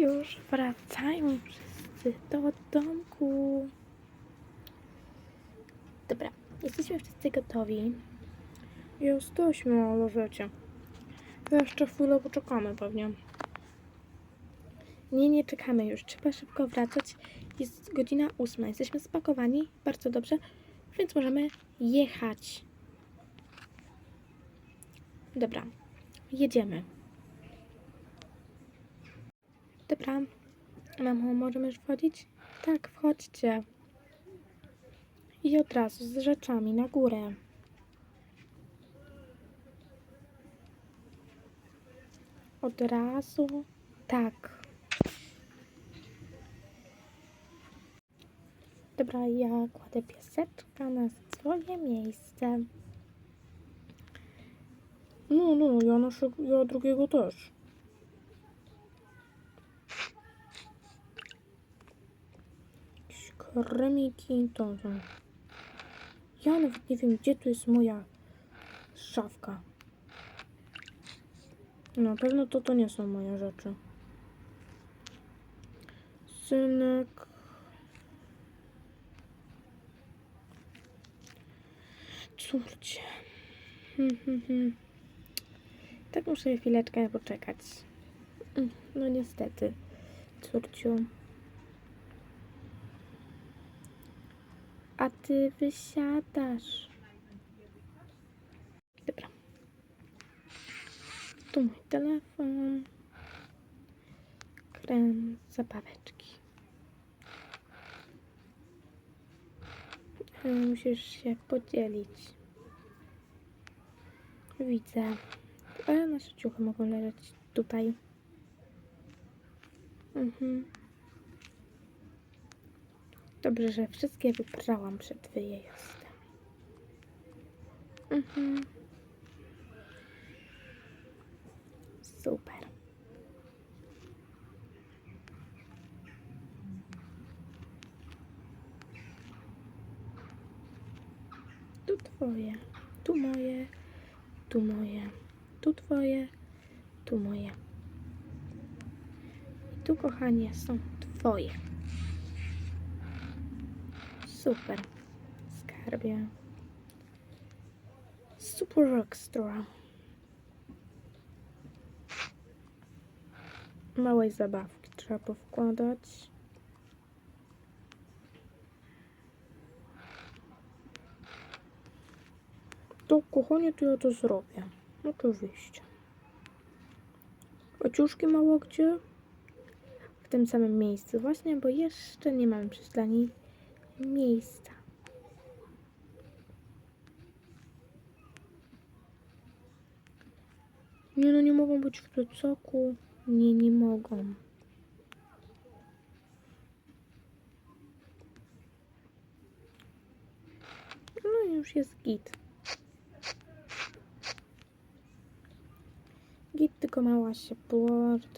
już wracają wszyscy do domku. Dobra, jesteśmy wszyscy gotowi. Jesteśmy, ale wiecie. Jeszcze chwilę poczekamy pewnie. Nie, nie czekamy już. Trzeba szybko wracać. Jest godzina ósma. Jesteśmy spakowani. Bardzo dobrze. Więc możemy jechać. Dobra. Jedziemy. Dobra. Mamo, możemy już wchodzić? Tak, wchodźcie. I od razu z rzeczami na górę. Od razu. Tak. Dobra, ja kładę pieseczka na swoje miejsce. No, no, ja, naszego, ja drugiego też. Kremiki, to, to. Ja nawet nie wiem, gdzie tu jest moja szafka. Na pewno to, to nie są moje rzeczy. Synek. Córcie. Hmm, hmm, hmm. Tak muszę chwileczkę poczekać. Mm, No niestety, córciu. A ty wysiadasz. Dobra. Tu mój telefon. Krem, zabaweczki. Musisz się podzielić. Widzę. Ale nasze ciuchy mogą leżeć tutaj. Mhm. Dobrze, że wszystkie wyprałam przed wyjezdem. Mhm. Super. Tu twoje, tu moje, tu moje, tu twoje, tu moje. I tu, kochanie, są twoje. Super. Skarbie. Super extra. Małej zabawki trzeba powkładać. To, kochanie, to ja to zrobię. Oczywiście. Ociuszki mało gdzie? W tym samym miejscu. Właśnie, bo jeszcze nie mamy niej miejsca. Nie no, nie mogą być w plecaku. Nie, nie mogą. No już jest git. Git, tylko mała się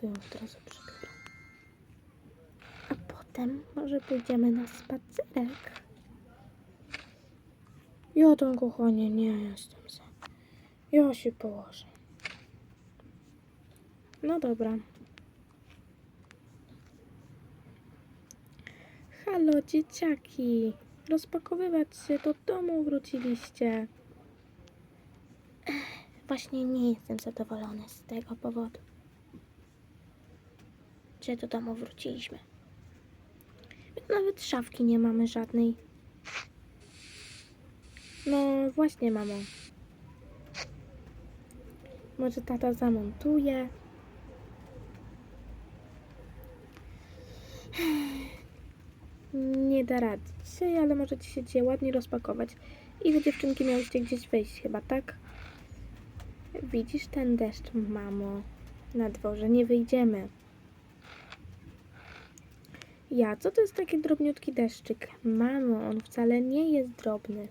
ją od razu przybieram. A potem może pójdziemy na spacerek. Ja tam, kochanie, nie jestem za. Ja się położę. No dobra. Halo, dzieciaki. Rozpakowywać się, do domu wróciliście. Ech, Właśnie nie jestem zadowolony z tego powodu. Że do domu wróciliśmy. Nawet szafki nie mamy żadnej. No właśnie, mamo. Może tata zamontuje. Nie da rady dzisiaj, ale możecie się dzisiaj ładnie rozpakować. I wy dziewczynki miałyście gdzieś wejść chyba, tak? Widzisz ten deszcz, mamo? Na dworze nie wyjdziemy. Ja, co to jest taki drobniutki deszczyk? Mamo, on wcale nie jest drobny.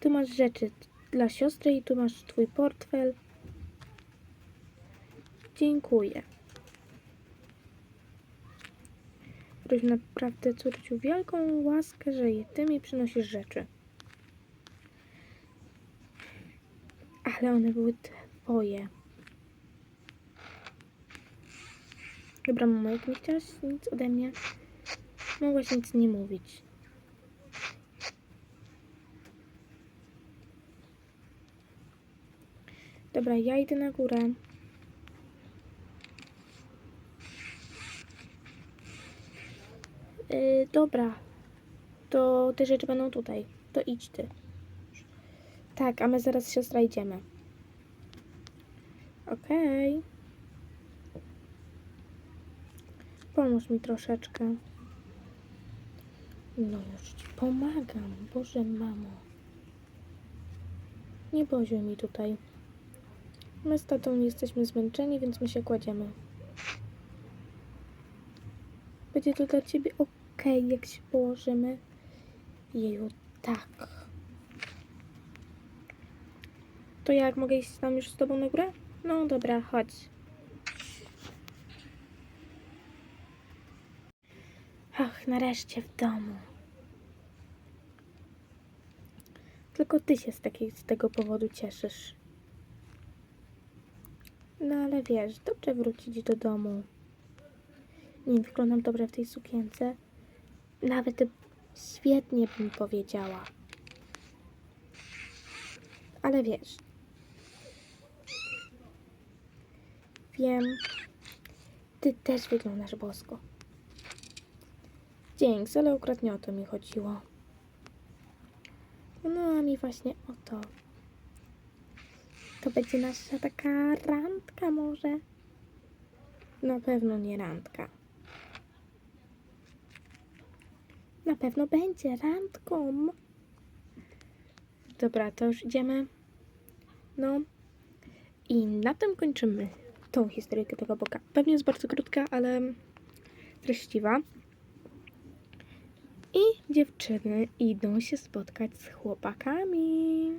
Tu masz rzeczy dla siostry i tu masz twój portfel. Dziękuję. Robisz naprawdę, córciu, wielką łaskę, że je ty mi przynosisz rzeczy. Ale one były twoje. Dobra, mamo, jak nie chciałaś nic ode mnie, mogłaś nic nie mówić. Dobra, ja idę na górę. Yy, dobra, to te rzeczy będą tutaj. To idź ty. Tak, a my zaraz siostra idziemy. Okej. Pomóż mi troszeczkę. No już ci pomagam. Boże, mamo. Nie boziuj mi tutaj. My z tatą nie jesteśmy zmęczeni, więc my się kładziemy. Będzie to dla ciebie okej, jak się położymy. Jeju, tak. To jak, mogę iść tam już z tobą na górę? No dobra, chodź. Ach, nareszcie w domu. Tylko ty się z, takiej, z tego powodu cieszysz. No ale wiesz, dobrze wrócić do domu. Nie wyglądam dobrze w tej sukience. Nawet świetnie bym powiedziała. Ale wiesz. Wiem. Ty też wyglądasz bosko. Dzięki, ale akurat nie o to mi chodziło. No a mi właśnie o to. To będzie nasza taka randka może? Na pewno nie randka. Na pewno będzie randką. Dobra, to już idziemy. No. I na tym kończymy tą historyjkę tego boka. Pewnie jest bardzo krótka, ale treściwa. I dziewczyny idą się spotkać z chłopakami.